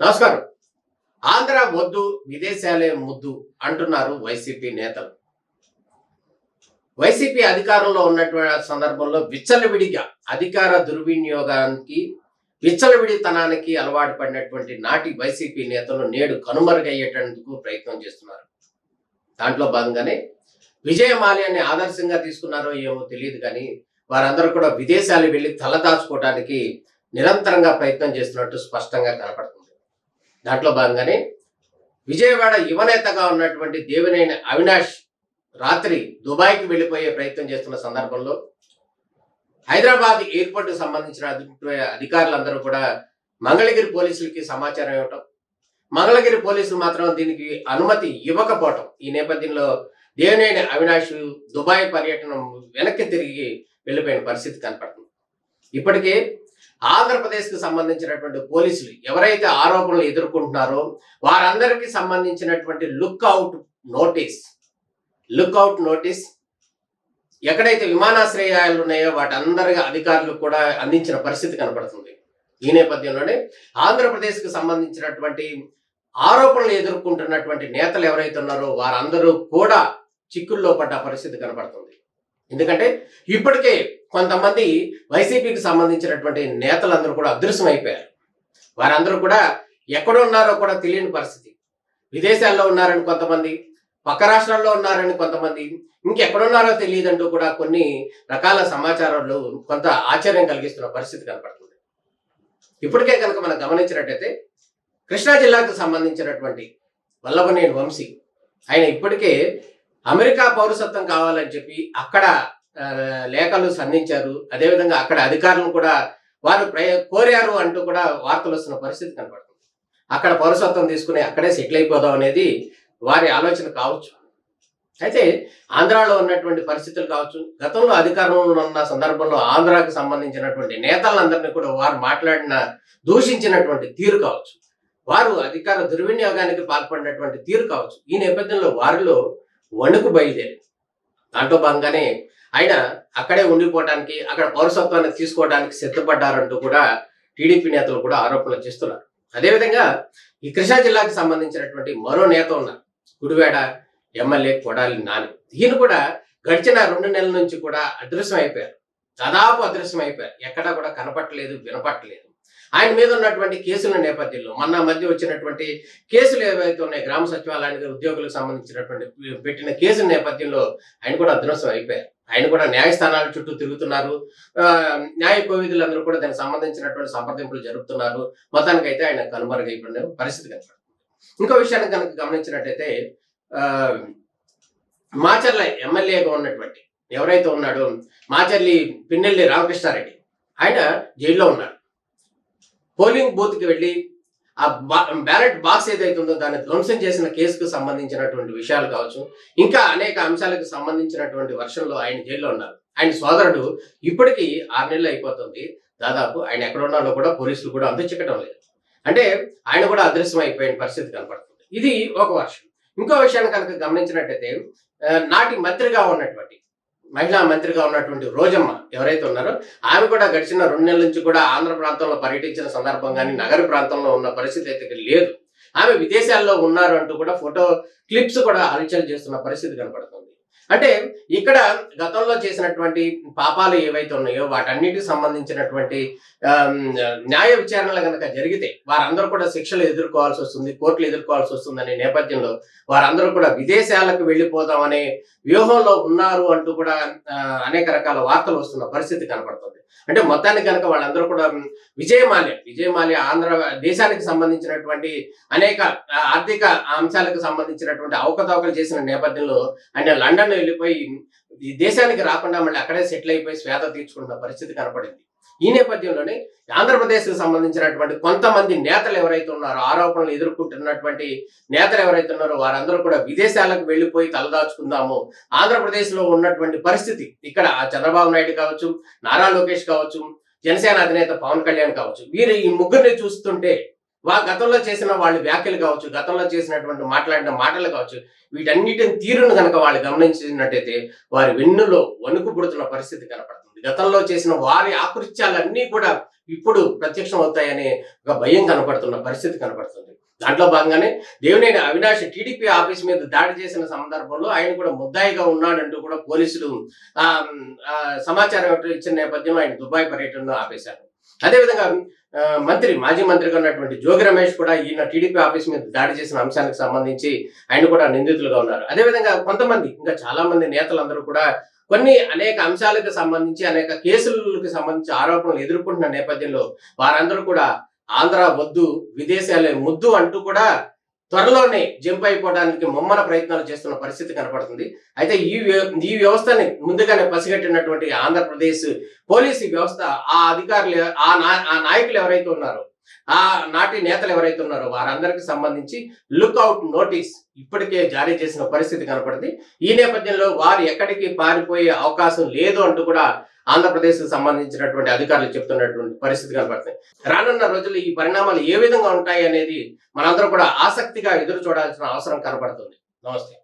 నమస్కారం. ఆంధ్ర వద్దు విదేశాలే ముద్దు అంటున్నారు వైసీపీ నేతలు. వైసీపీ అధికారంలో ఉన్నటువంటి సందర్భంలో విచ్చలవిడిగా అధికార దుర్వినియోగానికి విచ్చలవిడితనానికి అలవాటు పడినటువంటి నాటి వైసీపీ నేతలు నేడు కనుమరుగయ్యేటందుకు ప్రయత్నం చేస్తున్నారు. దాంట్లో భాగంగానే విజయమాల్యాన్ని ఆదర్శంగా తీసుకున్నారో ఏమో తెలియదు కానీ వారందరూ కూడా విదేశాలు వెళ్ళి తలదాచుకోవడానికి నిరంతరంగా ప్రయత్నం చేస్తున్నట్టు స్పష్టంగా కనపడుతుంది. దాంట్లో భాగంగానే విజయవాడ యువనేతగా ఉన్నటువంటి దేవినేని అవినాష్ రాత్రి దుబాయ్కి వెళ్ళిపోయే ప్రయత్నం చేస్తున్న సందర్భంలో హైదరాబాద్ ఎయిర్పోర్ట్ సంబంధించిన అధికారులందరూ కూడా మంగళగిరి పోలీసులకి సమాచారం ఇవ్వటం మంగళగిరి పోలీసులు మాత్రం దీనికి అనుమతి ఇవ్వకపోవటం ఈ నేపథ్యంలో దేవినేని అవినాష్ దుబాయ్ పర్యటన వెనక్కి తిరిగి వెళ్ళిపోయిన పరిస్థితి కనపడుతుంది. ఇప్పటికే ఆంధ్రప్రదేశ్కి సంబంధించినటువంటి పోలీసులు ఎవరైతే ఆరోపణలు ఎదుర్కొంటున్నారో వారందరికీ సంబంధించినటువంటి look out notice look out notice ఎక్కడైతే విమానాశ్రయాలు ఉన్నాయో వాటందరి అధికారులు కూడా అందించిన పరిస్థితి కనపడుతుంది. ఈ నేపథ్యంలోనే ఆంధ్రప్రదేశ్కి సంబంధించినటువంటి ఆరోపణలు ఎదుర్కొంటున్నటువంటి నేతలు ఎవరైతే ఉన్నారో వారందరూ కూడా చిక్కుల్లో పడ్డ పరిస్థితి కనపడుతుంది. ఎందుకంటే ఇప్పటికే కొంతమంది వైసీపీకి సంబంధించినటువంటి నేతలందరూ కూడా అదృశ్యం అయిపోయారు వారందరూ కూడా ఎక్కడ ఉన్నారో కూడా తెలియని పరిస్థితి. విదేశాల్లో ఉన్నారని కొంతమంది పక్క రాష్ట్రాల్లో ఉన్నారని కొంతమంది ఇంకెక్కడున్నారో తెలియదంటూ కూడా కొన్ని రకాల సమాచారాలు కొంత ఆశ్చర్యం కలిగిస్తున్న పరిస్థితి కనపడుతుంది. ఇప్పటికే కనుక మనం గమనించినట్టయితే కృష్ణా జిల్లాకు సంబంధించినటువంటి వల్లభనేని వంశీ ఆయన ఇప్పటికే అమెరికా పౌరసత్వం కావాలని చెప్పి అక్కడ లేఖలు సంధించారు. అదేవిధంగా అక్కడ అధికారులను కూడా వారు కోరారు అంటూ కూడా వార్తలు వస్తున్న పరిస్థితి కనపడుతుంది. అక్కడ పౌరసత్వం తీసుకుని అక్కడే సెటిల్ అయిపోదాం అనేది వారి ఆలోచన కావచ్చు. అయితే ఆంధ్రాలో ఉన్నటువంటి పరిస్థితులు కావచ్చు గతంలో అధికారంలో ఉన్న సందర్భంలో ఆంధ్రాకు సంబంధించినటువంటి నేతలందరినీ కూడా వారు మాట్లాడిన దూషించినటువంటి తీరు కావచ్చు. వారు అధికార దుర్వినియోగానికి పాల్పడినటువంటి తీరు కావచ్చు. ఈ నేపథ్యంలో వారిలో వణుకు బయలుదేరింది దాంట్లో భాగంగానే ఆయన అక్కడే ఉండిపోవడానికి అక్కడ పౌరసత్వాన్ని తీసుకోవడానికి సిద్ధపడ్డారంటూ కూడా టీడీపీ నేతలు కూడా ఆరోపణలు చేస్తున్నారు. అదేవిధంగా ఈ కృష్ణా జిల్లాకు సంబంధించినటువంటి మరో నేత ఉన్నారు గుడివేడ ఎమ్మెల్యే కొడాలి నాని ఈయన కూడా గడిచిన రెండు నెలల నుంచి కూడా అదృశ్యం అయిపోయారు దాదాపు అదృశ్యం అయిపోయారు ఎక్కడా కూడా కనపట్టలేదు వినపట్టలేదు. ఆయన మీద ఉన్నటువంటి కేసుల నేపథ్యంలో మొన్న మధ్య వచ్చినటువంటి కేసులు ఏవైతే ఉన్నాయి గ్రామ సచివాలయానికి ఉద్యోగులకు సంబంధించినటువంటి పెట్టిన కేసుల నేపథ్యంలో ఆయన కూడా అదృశ్యం అయిపోయారు. ఆయన కూడా న్యాయస్థానాల చుట్టూ తిరుగుతున్నారు. ఆ, న్యాయ కోవిధులందరూ కూడా దానికి సంబంధించినటువంటి సంప్రదింపులు జరుపుతున్నారు. మొత్తానికైతే ఆయన కనుమరుగైపోయిన పరిస్థితి కనపడుతుంది. ఇంకో విషయాన్ని కనుక గమనించినట్టయితే ఆ, మాచర్ల ఎమ్మెల్యేగా ఉన్నటువంటి ఎవరైతే ఉన్నాడో మాచర్లి పిన్నెల్లి రామకృష్ణారెడ్డి ఆయన జైల్లో ఉన్నాడు పోలింగ్ బూత్కి వెళ్ళి ఆ బ్యాలెట్ బాక్స్ ఏదైతే ఉందో దాన్ని ధ్వంసం చేసిన కేసుకు సంబంధించినటువంటి విషయాలు కావచ్చు ఇంకా అనేక అంశాలకు సంబంధించినటువంటి వర్షంలో ఆయన జైల్లో ఉన్నారు. ఆయన సోదరుడు ఇప్పటికీ ఆరు నెలలు అయిపోతుంది. దాదాపు ఆయన ఎక్కడ ఉన్నాడో కూడా పోలీసులు కూడా అందచిక్కడం లేదు. అంటే ఆయన కూడా అదృశ్యం అయిపోయిన పరిస్థితి కనపడుతుంది. ఇది ఒక వర్షం. ఇంకో విషయాన్ని కనుక గమనించినట్టయితే నాటి మంత్రిగా ఉన్నటువంటి మహిళా మంత్రిగా ఉన్నటువంటి రోజమ్మ ఎవరైతే ఉన్నారో ఆమె కూడా గడిచిన రెండు నెలల నుంచి కూడా ఆంధ్ర ప్రాంతంలో పర్యటించిన సందర్భం కానీ నగర ప్రాంతంలో ఉన్న పరిస్థితి అయితే లేదు. ఆమె విదేశాల్లో ఉన్నారు అంటూ కూడా ఫోటో క్లిప్స్ కూడా హల్చల్ చేస్తున్న పరిస్థితి కనపడుతుంది. అంటే ఇక్కడ గతంలో చేసినటువంటి పాపాలు ఏవైతే ఉన్నాయో వాటన్నిటికి సంబంధించినటువంటి న్యాయ విచారణలు కనుక జరిగితే వారందరూ కూడా శిక్షలు ఎదుర్కోవాల్సి వస్తుంది కోర్టులు ఎదుర్కోవాల్సి వస్తుంది నేపథ్యంలో వారందరూ కూడా విదేశాలకు వెళ్ళిపోదామనే వ్యూహంలో ఉన్నారు అంటూ కూడా అనేక రకాల వార్తలు వస్తున్న పరిస్థితి కనపడుతుంది. అంటే మొత్తానికి కనుక వాళ్ళందరూ కూడా విజయమాల్య విజయమాల్య ఆంధ్ర దేశానికి సంబంధించినటువంటి అనేక ఆర్థిక అంశాలకు సంబంధించినటువంటి అవకతవకలు చేసిన నేపథ్యంలో ఆయన లండన్ వెళ్ళిపోయి ఈ దేశానికి రాకుండా మళ్ళీ అక్కడే సెటిల్ అయిపోయి శ్వేత తీర్చుకుంటున్న పరిస్థితి కనపడింది. ఈ నేపథ్యంలోనే ఆంధ్రప్రదేశ్కి సంబంధించినటువంటి కొంతమంది నేతలు ఎవరైతే ఉన్నారో ఆరోపణలు ఎదుర్కొంటున్నటువంటి నేతలు ఎవరైతే ఉన్నారో వారందరూ కూడా విదేశాలకు వెళ్ళిపోయి తలదాచుకుందాము. ఆంధ్రప్రదేశ్లో ఉన్నటువంటి పరిస్థితి ఇక్కడ చంద్రబాబు నాయుడు కావచ్చు నారా లోకేష్ కావచ్చు జనసేన అధినేత పవన్ కళ్యాణ్ కావచ్చు. వీరు ఈ ముగ్గురిని చూస్తుంటే వా గతంలో చేసిన వాళ్ళ వ్యాఖ్యలు కావచ్చు గతంలో చేసినటువంటి మాట్లాడిన మాటలు కావచ్చు వీటన్నిటిని తీరును కనుక వాళ్ళు గమనించినట్టయితే వారి వెన్నులో వణుకు పుడుతున్న పరిస్థితి కనపడుతుంది. గతంలో చేసిన వారి ఆకృత్యాలన్నీ కూడా ఇప్పుడు ప్రత్యక్షం అవుతాయనే ఒక భయం కనపడుతున్న పరిస్థితి కనపడుతుంది. దాంట్లో భాగంగానే దేవినేని అవినాష్ టీడీపీ ఆఫీస్ మీద దాడి చేసిన సందర్భంలో ఆయన కూడా ముద్దాయిగా ఉన్నాడంటూ కూడా పోలీసులు ఆ, ఆ, సమాచారం ఇచ్చిన నేపథ్యంలో ఆయన దుబాయ్ పర్యటనను ఆపేశారు. అదేవిధంగా మంత్రి మాజీ మంత్రిగా ఉన్నటువంటి జోగి రమేష్ కూడా ఈయన టీడీపీ ఆఫీస్ మీద దాడి చేసిన అంశానికి సంబంధించి ఆయన కూడా నిందితులుగా ఉన్నారు. అదేవిధంగా కొంతమంది ఇంకా చాలా మంది నేతలందరూ కూడా కొన్ని అనేక అంశాలకు సంబంధించి అనేక కేసులకు సంబంధించి ఆరోపణలు ఎదుర్కొంటున్న నేపథ్యంలో వారందరూ కూడా ఆంధ్ర వద్దు విదేశాలే ముద్దు అంటూ కూడా త్వరలోనే జంప్ అయిపోవడానికి ముమ్మర ప్రయత్నాలు చేస్తున్న పరిస్థితి కనపడుతుంది. అయితే ఈ ఈ వ్యవస్థని ముందుగానే పసిగట్టినటువంటి ఆంధ్రప్రదేశ్ పోలీసు వ్యవస్థ ఆ అధికారులు ఆ ఆ నాయకులు ఎవరైతే ఉన్నారో ఆ నాటి నేతలు ఎవరైతే ఉన్నారో వారందరికి సంబంధించి లుక్అవుట్ నోటీస్ ఇప్పటికే జారీ చేసిన పరిస్థితి కనపడింది. ఈ నేపథ్యంలో వారు ఎక్కడికి పారిపోయే అవకాశం లేదు అంటూ కూడా ఆంధ్రప్రదేశ్కి సంబంధించినటువంటి అధికారులు చెప్తున్నటువంటి పరిస్థితి కనపడుతుంది రానున్న రోజుల్లో ఈ పరిణామాలు ఏ విధంగా ఉంటాయి అనేది మనందరం కూడా ఆసక్తిగా ఎదురు చూడాల్సిన అవసరం కనపడుతుంది నమస్తే.